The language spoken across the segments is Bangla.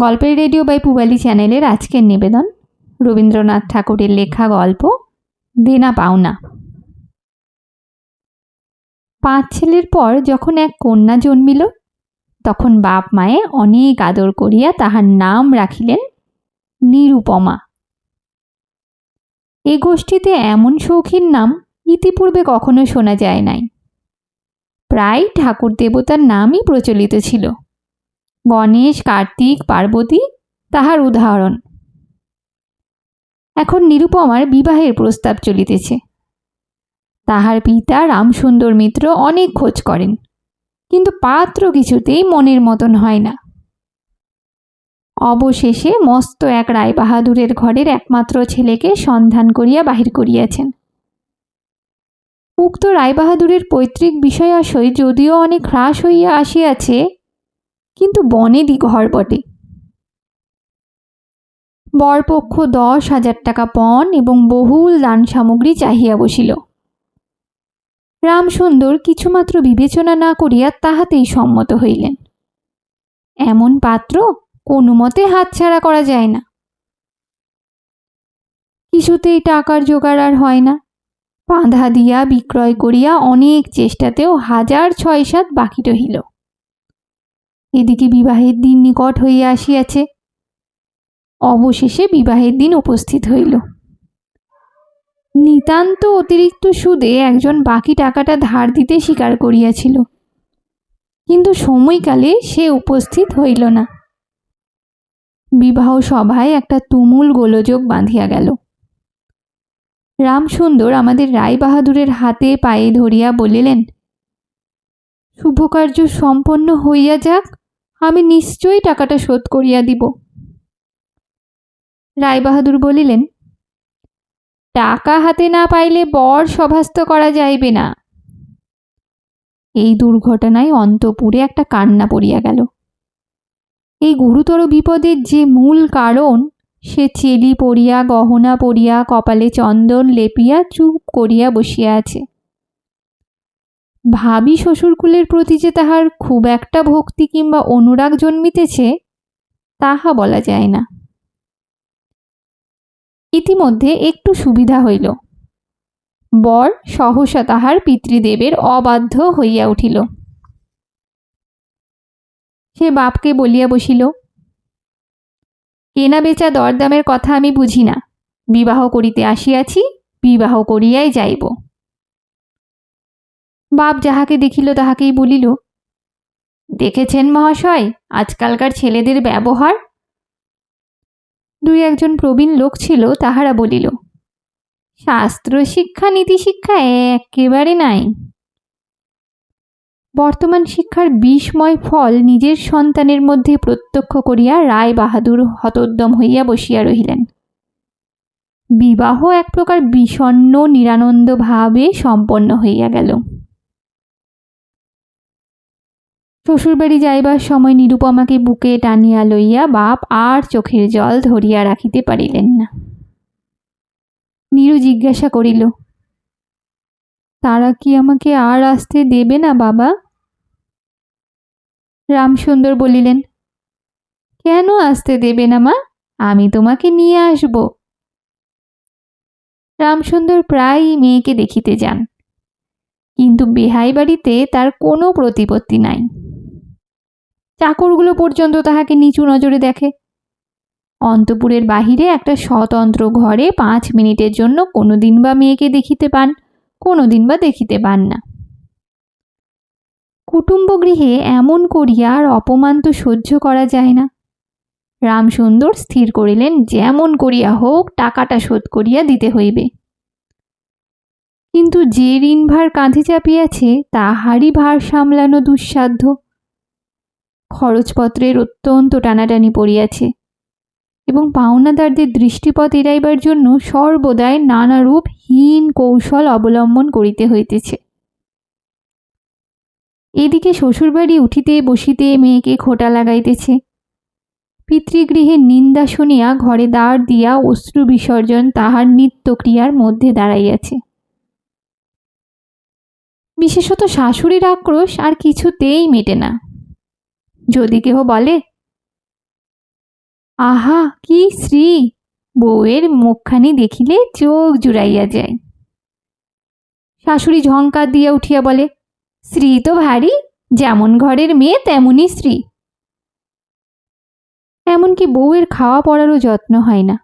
গল্পের রেডিও বাই পুবালি চ্যানেলের আজকের নিবেদন, রবীন্দ্রনাথ ঠাকুরের লেখা গল্প, দেনা পাওনা। পাঁচ ছেলের পর যখন এক কন্যা জন্মিল, তখন বাপ মায়ে অনেক আদর করিয়া তাহার নাম রাখিলেন নিরুপমা। এ গোষ্ঠীতে এমন শৌখিন নাম ইতিপূর্বে কখনো শোনা যায় নাই। প্রায় ঠাকুর দেবতার নামই প্রচলিত ছিল। গণেশ, কার্তিক, পার্বতী তাহার উদাহরণ। এখন নিরুপমার বিবাহের প্রস্তাব চলিতেছে। তাহার পিতা রামসুন্দর মিত্র অনেক খোঁজ করেন, কিন্তু পাত্র কিছুতেই মনের মতন হয় না। অবশেষে মস্ত এক রায়বাহাদুরের ঘরের একমাত্র ছেলেকে সন্ধান করিয়া বাহির করিয়াছেন। উক্ত রায়বাহাদুরের পৈতৃক বিষয়াশয় যদিও অনেক হ্রাস হইয়া আসিয়াছে কিন্তু বনেদি ঘর বটে। বরপক্ষ দশ হাজার টাকা পণ এবং বহুল দান সামগ্রী চাহিয়া বসিল। রামসুন্দর কিছুমাত্র বিবেচনা না করিয়া তাহাতেই সম্মত হইলেন। এমন পাত্র কোনো মতে হাতছাড়া করা যায় না। কিছুতেই টাকার জোগাড় আর হয় না। বাঁধা দিয়া বিক্রয় করিয়া অনেক চেষ্টাতেও হাজার ছয় সাত বাকি রহিল। এদিকে বিবাহের দিন নিকট হইয়া আসিয়াছে। অবশেষে বিবাহের দিন উপস্থিত হইল। নিতান্ত অতিরিক্ত সুদে একজন বাকি টাকাটা ধার দিতে স্বীকার করিয়াছিল। কিন্তু সময়কালে সে উপস্থিত হইল না। বিবাহ সভায় একটা তুমুল গোলযোগ বাঁধিয়া গেল। রামসুন্দর আমাদের রায়বাহাদুরের হাতে পায়ে ধরিয়া বলিলেন, শুভকার্য সম্পন্ন হইয়া যাক আমি নিশ্চয়ই টাকাটা শোধ করিয়া দিব। রায়বাহাদুর বলিলেন, টাকা হাতে না পাইলে বর সভাস্ত করা যাইবে না। এই দুর্ঘটনায় অন্তপুরে একটা কান্না পড়িয়া গেল। এই গুরুতর বিপদের যে মূল কারণ, সে চেলি পড়িয়া, গহনা পড়িয়া, কপালে চন্দন লেপিয়া, চুপ করিয়া বসিয়া আছে। ভাবি শ্বশুরকুলের প্রতি যে তাহার খুব একটা ভক্তি কিংবা অনুরাগ জন্মিতেছে, তাহা বলা যায় না। ইতিমধ্যে একটু সুবিধা হইল। বর সহসা তাহার পিতৃদেবের অবাধ্য হইয়া উঠিল। সে বাপকে বলিয়া বসিল, কেনা বেচা দরদামের কথা আমি বুঝি না। বিবাহ করিতে আসিয়াছি, বিবাহ করিয়াই যাইব। বাপ যাহাকে দেখিল তাহাকেই বলিল, দেখেছেন মহাশয়, আজকালকার ছেলেদের ব্যবহার? দুই একজন প্রবীণ লোক ছিল, তাহারা বলিল, শাস্ত্র শিক্ষা, নীতি শিক্ষা একেবারে নাই। বর্তমান শিক্ষার বিস্ময় ফল নিজের সন্তানের মধ্যে প্রত্যক্ষ করিয়া রায় বাহাদুর হতোদ্যম হইয়া বসিয়া রহিলেন। বিবাহ এক প্রকার বিষণ্ন নিরানন্দ ভাবে সম্পন্ন হইয়া গেল। শ্বশুরবাড়ি যাইবার সময় নিরুপমাকে বুকে টানিয়া লইয়া বাপ আর চোখের জল ধরিয়া রাখিতে পারিলেন না। নীরু জিজ্ঞাসা করিল, তারা কি আমাকে আর আসতে দেবে না বাবা? রামসুন্দর বলিলেন, কেন আসতে দেবে না মা? আমি তোমাকে নিয়ে আসব। রামসুন্দর প্রায়ই মেয়েকে দেখিতে যান, কিন্তু বেহাই বাড়িতে তার কোনো প্রতিপত্তি নাই। চাকরগুলো পর্যন্ত তাহাকে নিচু নজরে দেখে। অন্তপুরের বাহিরে একটা স্বতন্ত্র ঘরে পাঁচ মিনিটের জন্য কোনো দিন বা মেয়েকে দেখিতে পান কোনো দিন বা দেখিতে পান না। কুটুম্ব গৃহে এমন করিয়া আর অপমান তো সহ্য করা যায় না। রামসুন্দর স্থির করিলেন, যেমন করিয়া হোক, টাকাটা শোধ করিয়া দিতে হইবে। কিন্তু যে ঋণভার কাঁধে চাপিয়াছে, তাহারই ভার সামলানো দুঃসাধ্য। খরচপত্রের অত্যন্ত টানাটানি পড়িয়াছে এবং পাওনাদারদের দৃষ্টিপথ এড়াইবার জন্য সর্বদাই নানারূপ হীন কৌশল অবলম্বন করিতে হইতেছে। এদিকে শ্বশুরবাড়ি উঠিতে বসিতে মেয়েকে খোটা লাগাইতেছে। পিতৃগৃহের নিন্দা শুনিয়া ঘরে দাঁড় দিয়া অশ্রু বিসর্জন তাহার নিত্যক্রিয়ার মধ্যে দাঁড়াইয়াছে। বিশেষত শাশুড়ির আক্রোশ আর কিছুতেই মেটে না। যদি কেহ বলে, আহা, কি শ্রী বউয়ের মুখখানি দেখিলে চোখ জুড়াইয়া যায়। শাশুড়ি ঝঙ্কার দিয়া উঠিয়া বলে শ্রী তো ভারী, যেমন ঘরের মেয়ে তেমনই স্ত্রী। এমনকি বউয়ের খাওয়া পড়ারও যত্ন হয় না।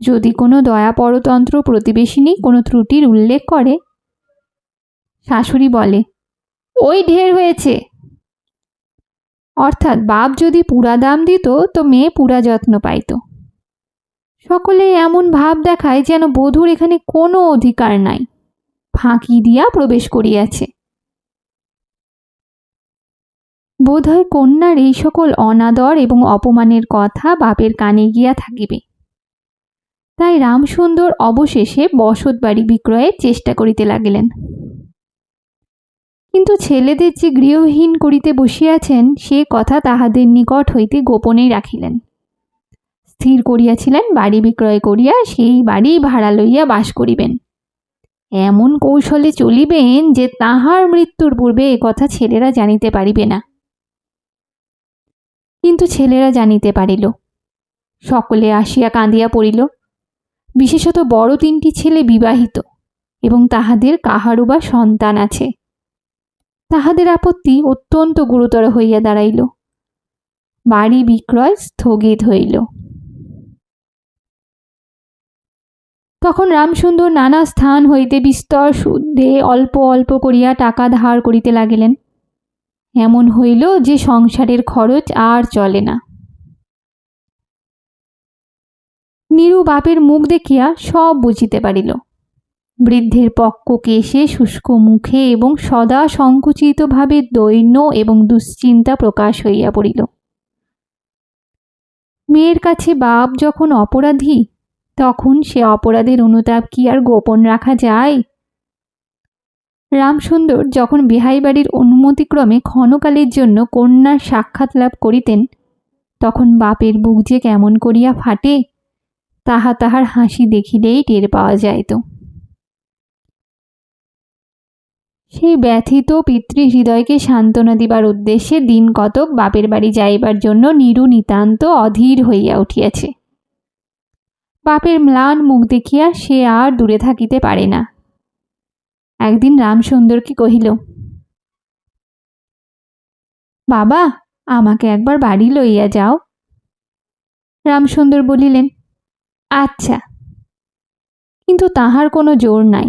যদি কোনো দয়া পরতন্ত্র প্রতিবেশিনী কোনো ত্রুটির উল্লেখ করে? শাশুড়ি বলে, ওই ঢের হয়েছে। অর্থাৎ বাপ যদি পুরা দাম দিত, তো মেয়ে পুরা যত্ন পাইত। সকলে এমন ভাব দেখায় যেন বধূর এখানে কোনো অধিকার নাই। ফাঁকি দিয়া প্রবেশ করিয়াছে। বোধহয় কন্যার এই সকল অনাদর এবং অপমানের কথা বাপের কানে গিয়া থাকিবে। তাই রামসুন্দর অবশেষে বসত বাড়ি বিক্রয়ের চেষ্টা করিতে লাগিলেন। কিন্তু ছেলেদের যে গৃহহীন করিতে বসিয়াছেন, সে কথা তাহাদের নিকট হইতে গোপনেই রাখিলেন। স্থির করিয়াছিলেন, বাড়ি বিক্রয় করিয়া সেই বাড়ি ভাড়া লইয়া বাস করিবেন। এমন কৌশলে চলিবেন যে তাহার মৃত্যুর পূর্বে এ কথা ছেলেরা জানিতে পারিবে না। কিন্তু ছেলেরা জানিতে পারিল। সকলে আসিয়া কাঁদিয়া পড়িল। বিশেষত বড় তিনটি ছেলে বিবাহিত এবং তাহাদের কাহারও বা সন্তান আছে। তাহাদের আপত্তি অত্যন্ত গুরুতর হইয়া দাঁড়াইল। বাড়ি বিক্রয় স্থগিত হইল। তখন রামসুন্দর নানা স্থান হইতে বিস্তর সুদে অল্প অল্প করিয়া টাকা ধার করিতে লাগিলেন। এমন হইল যে সংসারের খরচ আর চলে না। নিরু বাপের মুখ দেখিয়া সব বুঝিতে পারিল। বৃদ্ধের পক্ক কেশে শুষ্ক মুখে এবং সদা সংকুচিতভাবে দৈন্য এবং দুশ্চিন্তা প্রকাশ হইয়া পড়িল। মেয়ের কাছে বাপ যখন অপরাধী, তখন সে অপরাধের অনুতাপ কি আর গোপন রাখা যায়? রামসুন্দর যখন বিহাই বাড়ির অনুমতিক্রমে ক্ষণকালের জন্য কন্যার সাক্ষাৎ লাভ করিতেন, তখন বাপের বুক যে কেমন করিয়া ফাটে, তাহা তাহার হাসি দেখিলেই টের পাওয়া যাইত। সেই ব্যথিত পিতৃহৃদয়কে সান্ত্বনা দিবার উদ্দেশ্যে দিন কতক বাপের বাড়ি যাইবার জন্য নিরু নিতান্ত অধীর হইয়া উঠিয়াছে। বাপের ম্লান মুখ দেখিয়া সে আর দূরে থাকিতে পারে না। একদিন রামসুন্দরকে কহিল, বাবা, আমাকে একবার বাড়ি লইয়া যাও। রামসুন্দর বলিলেন আচ্ছা। কিন্তু তাহার কোনো জোর নাই।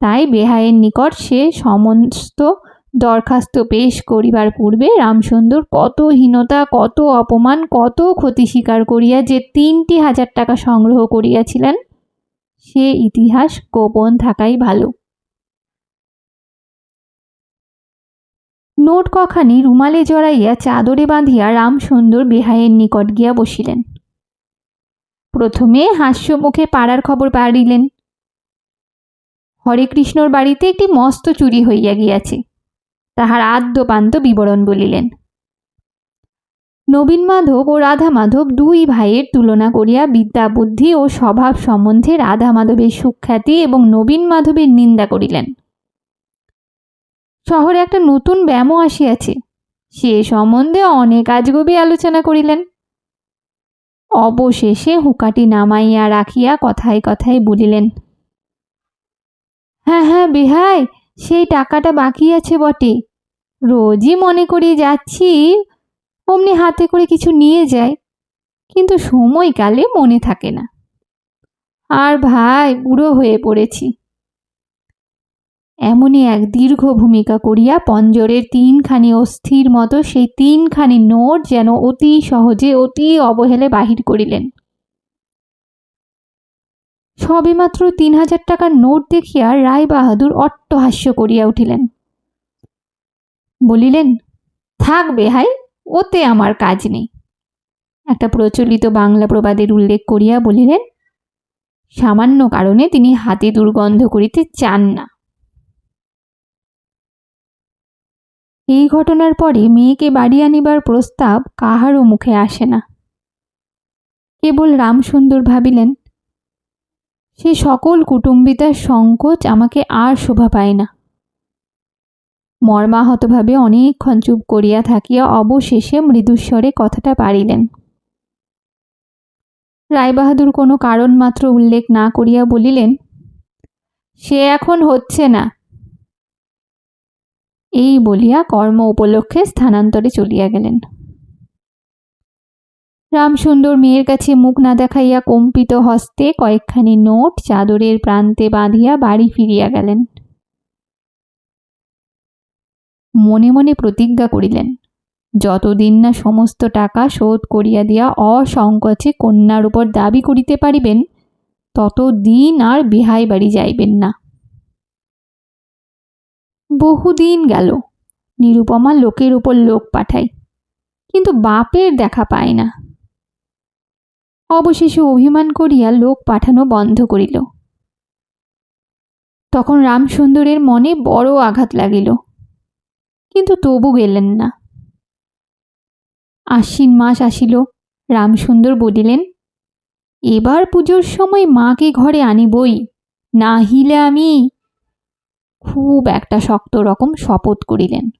তাই বেহাইয়ের নিকট সে সমস্ত দরখাস্ত পেশ করিবার পূর্বে রামসুন্দর কত হীনতা, কত অপমান, কত ক্ষতি স্বীকার করিয়া যে তিনটি হাজার টাকা সংগ্রহ করিয়াছিলেন, সে ইতিহাস গোপন থাকাই ভালো। নোট কখানি রুমালে জড়াইয়া চাদরে বাঁধিয়া রামসুন্দর বেহাইয়ের নিকট গিয়া বসিলেন। প্রথমে হাস্যমুখে পাড়ার খবর পাড়িলেন। হরে কৃষ্ণর বাড়িতে একটি মস্ত চুরি হইয়া গিয়াছে। তাহার আদ্যপান্ত বিবরণ বলিলেন, নবীন মাধব ও রাধা মাধব দুই ভাইয়ের তুলনা করিয়া বিদ্যা বুদ্ধি ও স্বভাব সম্বন্ধে রাধা মাধবের সুখ্যাতি এবং নবীন মাধবের নিন্দা করিলেন। শহরে একটা নতুন ব্যায়ামও আসিয়াছে, সে সম্বন্ধে অনেক আজগবি আলোচনা করিলেন। অবশেষে হুকাটি নামাইয়া রাখিয়া কথায় কথায় বলিলেন হ্যাঁ হ্যাঁ বেহাই, সেই টাকাটা বাকি আছে বটে। রোজই মনে করি যাচ্ছি, অমনি হাতে করে কিছু নিয়ে যায় কিন্তু সময়কালে মনে থাকে না। আর ভাই, বুড়ো হয়ে পড়েছি। এমনই এক দীর্ঘ ভূমিকা করিয়া পঞ্জরের তিনখানি অস্থির মতো সেই তিনখানি নোট যেন অতি সহজে, অতি অবহেলে বাহির করিলেন। সবেমাত্র তিন হাজার টাকার নোট দেখিয়া রায় বাহাদুর অট্টহাস্য করিয়া উঠিলেন। বলিলেন, থাকবে হাই, ওতে আমার কাজ নেই। একটা প্রচলিত বাংলা প্রবাদের উল্লেখ করিয়া বলিলেন, সামান্য কারণে তিনি হাতে দুর্গন্ধ করিতে চান না। এই ঘটনার পরে মেয়েকে বাড়ি আনিবার প্রস্তাব কাহারও মুখে আসে না। কেবল রামসুন্দর ভাবিলেন সে সকল কুটুম্বিতার সংকোচ আমাকে আর শোভা পায় না। মর্মাহতভাবে অনেকক্ষণ চুপ করিয়া থাকিয়া অবশেষে মৃদুস্বরে কথাটা পারিলেন। রায়বাহাদুর কোনো কারণ মাত্র উল্লেখ না করিয়া বলিলেন, সে এখন হচ্ছে না। এই বলিয়া কর্ম উপলক্ষে স্থানান্তরে চলিয়া গেলেন। রামসুন্দর মেয়ের কাছে মুখ না দেখাইয়া কম্পিত হস্তে কয়েকখানি নোট চাদরের প্রান্তে বাঁধিয়া বাড়ি ফিরিয়া গেলেন। মনে মনে প্রতিজ্ঞা করিলেন, যতদিন না সমস্ত টাকা শোধ করিয়া দিয়া অসংকোচে কন্যার উপর দাবি করিতে পারিবেন, ততদিন আর বিহাই বাড়ি যাইবেন না। বহুদিন গেল, নিরুপমা লোকের উপর লোক পাঠায়, কিন্তু বাপের দেখা পায় না। অবশেষে অভিমান করিয়া লোক পাঠানো বন্ধ করিল। তখন রামসুন্দরের মনে বড় আঘাত লাগিল। কিন্তু তবু গেলেন না। আশ্বিন মাস আসিল, রামসুন্দর বলিলেন, এবার পুজোর সময় মাকে ঘরে আনিবই, না হিলে আমি খুব একটা শক্ত রকম শপথ করিলেন।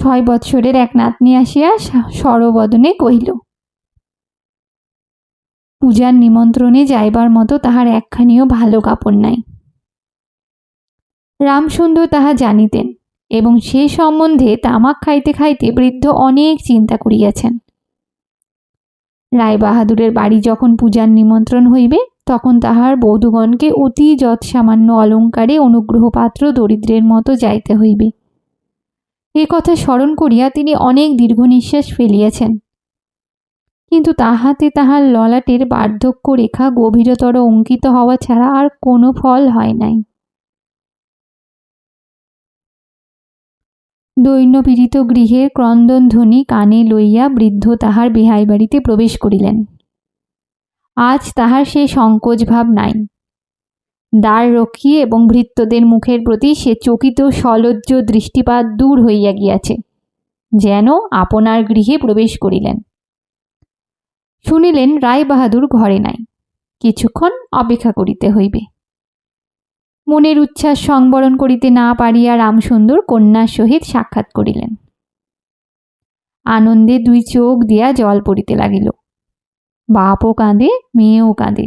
ছয় বৎসরের এক নাতনি আসিয়া সরবদনে কহিল, পূজার নিমন্ত্রণে যাইবার মতো তাহার একখানিও ভালো কাপড় নাই। রামসুন্দর তাহা জানিতেন এবং সে সম্বন্ধে তামাক খাইতে খাইতে বৃদ্ধ অনেক চিন্তা করিয়াছেন। রায়বাহাদুরের বাড়ি যখন পূজার নিমন্ত্রণ হইবে, তখন তাহার বধূগণকে অতি যৎসামান্য অলঙ্কারে অনুগ্রহপাত্র দরিদ্রের মতো যাইতে হইবে। এ কথা স্মরণ করিয়া তিনি অনেক দীর্ঘ নিঃশ্বাস ফেলিয়াছেন। কিন্তু তাহাতে তাহার ললাটের বার্ধক্য রেখা গভীরতর অঙ্কিত হওয়া ছাড়া আর কোনো ফল হয় নাই। দৈন্যপীড়িত গৃহের ক্রন্দনধ্বনি কানে লইয়া বৃদ্ধ তাহার বেহাই বাড়িতে প্রবেশ করিলেন। আজ তাহার সে সংকোচ ভাব নাই। দ্বার রক্ষী এবং ভৃত্যদের মুখের প্রতি সে চকিত সলজ্জ দৃষ্টিপাত দূর হইয়া গিয়াছে, যেন আপনার গৃহে প্রবেশ করিলেন। শুনিলেন রায়বাহাদুর ঘরে নাই, কিছুক্ষণ অপেক্ষা করিতে হইবে। মনের উচ্ছ্বাস সংবরণ করিতে না পারিয়া রামসুন্দর কন্যার সহিত সাক্ষাৎ করিলেন। আনন্দে দুই চোখ দিয়া জল পড়িতে লাগিল। বাপও কাঁদে, মেয়েও কাঁদে।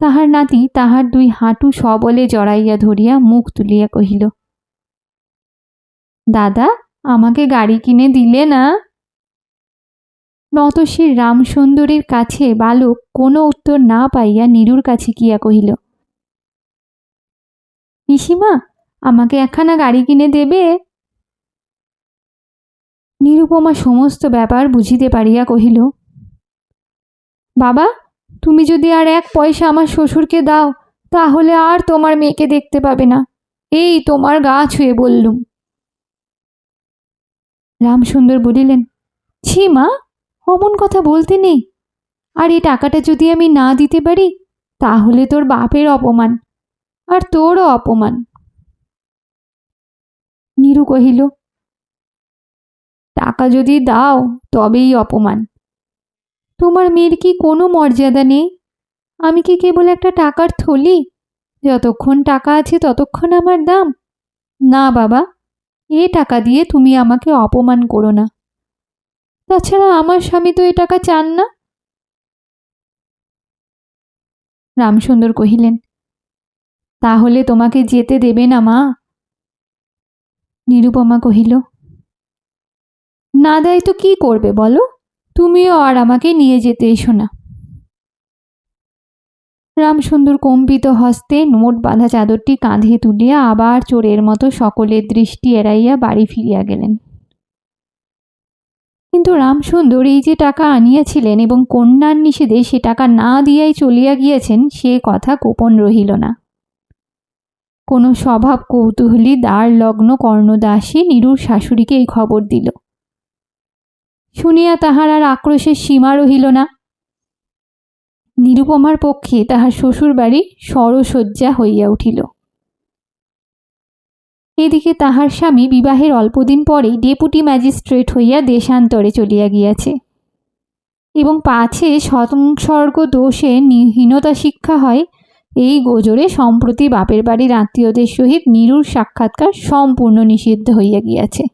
তাহার নাতি তাহার দুই হাঁটু সবলে জড়াইয়া ধরিয়া মুখ তুলিয়া কহিল, দাদা, আমাকে গাড়ি কিনে দিলে না? নতশির রামসুন্দরীর কাছে বালক কোনো উত্তর না পাইয়া নীরুর কাছে গিয়া কহিল, পিসিমা, আমাকে একখানা গাড়ি কিনে দেবে? নিরুপমা সমস্ত ব্যাপার বুঝিতে পারিয়া কহিল, বাবা তুমি যদি আর এক পয়সা আমার শ্বশুরকে দাও, তাহলে আর তোমার মেয়েকে দেখতে পাবে না। এই তোমার গা ছুঁয়ে বললুম। রামসুন্দর বলিলেন, ছি মা, অমন কথা বলতে নেই। আর এই টাকাটা যদি আমি না দিতে পারি, তাহলে তোর বাপের অপমান, আর তোরও অপমান। নীরু কহিল, টাকা যদি দাও, তবেই অপমান। তোমার মেয়ের কি কোনো মর্যাদা নেই? আমি কি কেবল একটা টাকার থলি? যতক্ষণ টাকা আছে ততক্ষণ আমার দাম। না, বাবা, এ টাকা দিয়ে তুমি আমাকে অপমান করো না। তাছাড়া আমার স্বামী তো এ টাকা চান না। রামসুন্দর কহিলেন, তাহলে তোমাকে যেতে দেবে না মা? নিরুপমা কহিল, না দেয় তো কি করবে বলো? তুমিও আর আমাকে নিয়ে যেতে এসো না। রামসুন্দর কম্পিত হস্তে নোট বাঁধা চাদরটি কাঁধে তুলিয়া আবার চোরের মতো সকলের দৃষ্টি এড়াইয়া বাড়ি ফিরিয়া গেলেন। কিন্তু রামসুন্দর এই যে টাকা আনিয়াছিলেন এবং কন্যার নিষেধে সে টাকা না দিয়াই চলিয়া গিয়েছেন, সে কথা গোপন রহিল না। কোনো স্বভাব কৌতূহলী দ্বার লগ্ন কর্ণদাসী নিরুর শাশুড়িকে এই খবর দিল। শুনিয়া তাহার আর আক্রোশের সীমা রহিল না। নিরুপমার পক্ষে তাহার শ্বশুর বাড়ি সরসজ্জা হইয়া উঠিল। এদিকে তাহার স্বামী বিবাহের অল্পদিন পরেই ডেপুটি ম্যাজিস্ট্রেট হইয়া দেশান্তরে চলিয়া গিয়াছে এবং পাছে সংসর্গ দোষে হীনতা শিক্ষা হয় এই গোজরে সম্প্রতি বাপের বাড়ির আত্মীয়দের সহিত নিরুর সাক্ষাৎকার সম্পূর্ণ নিষিদ্ধ হইয়া গিয়াছে।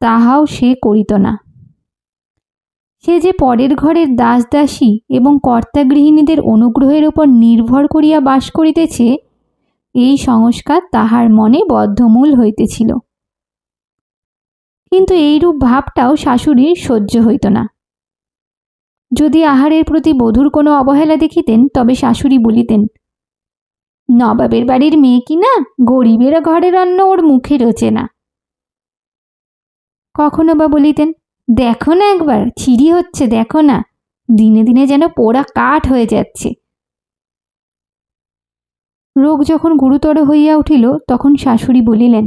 তাহাও সে করিত না। সে যে পরের ঘরের দাস দাসী এবং কর্তা গৃহিণীদের অনুগ্রহের উপর নির্ভর করিয়া বাস করিতেছে, এই সংস্কার তাহার মনে বদ্ধমূল হইতেছিল। কিন্তু এইরূপ ভাবটাও শাশুড়ির সহ্য হইত না। যদি আহারের প্রতি বধূর কোনো অবহেলা দেখিতেন, তবে শাশুড়ি বলিতেন, নবাবের বাড়ির মেয়ে কি না? গরিবের ঘরের অন্ন ওর মুখে রোচে না। কখনো বা বলিতেন, দেখো না একবার, ছিঁড়ি হচ্ছে, দেখো না। দিনে দিনে যেন পোড়া কাঠ হয়ে যাচ্ছে। রোগ যখন গুরুতর হইয়া উঠিল, তখন শাশুড়ি বলিলেন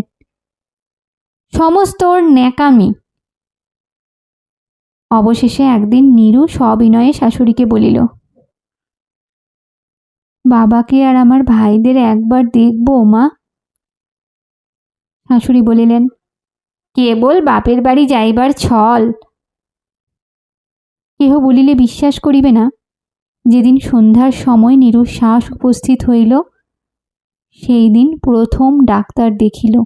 সমস্ত ওর ন্যাকামি। অবশেষে একদিন নীরু সবিনয়ে শাশুড়িকে বলিল, বাবাকে আর আমার ভাইদের একবার দেখব, মা? শাশুড়ি বলিলেন কেবল বাপের বাড়ি যাইবার ছল। কেহ বলিলে বিশ্বাস করিবে না। যেদিন সন্ধ্যার সময় নীরুর শ্বাস উপস্থিত হইল সেই দিন প্রথম ডাক্তার দেখিল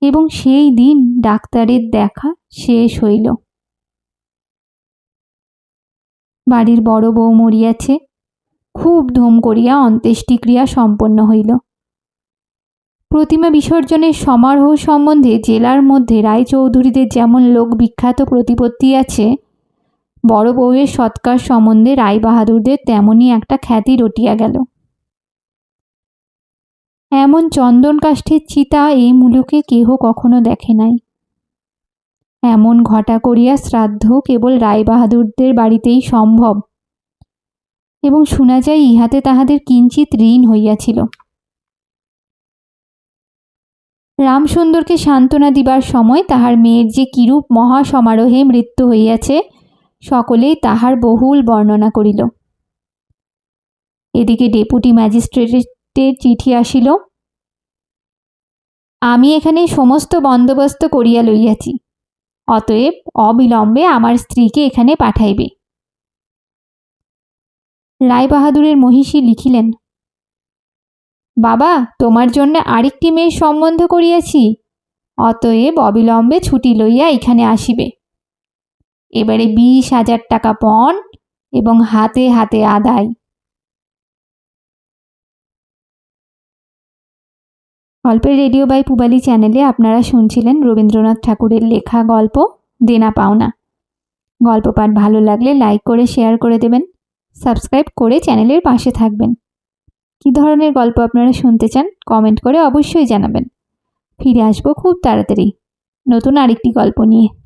এবং সেই দিন ডাক্তারের দেখা শেষ হইল। বাড়ির বড় বউ মরিয়াছে, খুব ধুম করিয়া অন্ত্যেষ্টিক্রিয়া সম্পন্ন হইল। প্রতিমা বিসর্জনের সমারোহ সম্বন্ধে জেলার মধ্যে রায়চৌধুরীদের যেমন লোক বিখ্যাত প্রতিপত্তি আছে, বড় বউয়ের সৎকার সম্বন্ধে রায়বাহাদুরদের তেমনই একটা খ্যাতি রটিয়া গেল। এমন চন্দন কাষ্ঠের চিতা এই মুলুকে কেহ কখনো দেখে নাই। এমন ঘটা করিয়া শ্রাদ্ধ কেবল রায়বাহাদুরদের বাড়িতেই সম্ভব। এবং শোনা যায় ইহাতে তাহাদের কিঞ্চিত ঋণ হইয়াছিল। রামসুন্দরকে সান্ত্বনা দিবার সময় তাহার মেয়ের যে কিরূপ মহা সমারোহে মৃত্যু হইয়াছে, সকলেই তাহার বহুল বর্ণনা করিল। এদিকে ডেপুটি ম্যাজিস্ট্রেটের চিঠি আসিল, আমি এখানে সমস্ত বন্দোবস্ত করিয়া লইয়াছি, অতএব অবিলম্বে আমার স্ত্রীকে এখানে পাঠাইবে। রায়বাহাদুরের মহিষী লিখিলেন বাবা, তোমার জন্য আরেকটি মেয়ের সম্বন্ধ করিয়াছি। অতএব অবিলম্বে ছুটি লইয়া এখানে আসিবে। এবারে বিশ হাজার টাকা পণ এবং হাতে হাতে আদায়। গল্পের রেডিও বাই পুবালি চ্যানেলে আপনারা শুনছিলেন রবীন্দ্রনাথ ঠাকুরের লেখা গল্প, দেনা পাওনা। গল্প পাঠ ভালো লাগলে লাইক করে, শেয়ার করে দেবেন। সাবস্ক্রাইব করে চ্যানেলের পাশে থাকবেন। কী ধরনের গল্প আপনারা শুনতে চান কমেন্ট করে অবশ্যই জানাবেন। ফিরে আসব খুব তাড়াতাড়ি। নতুন আরেকটি গল্প নিয়ে।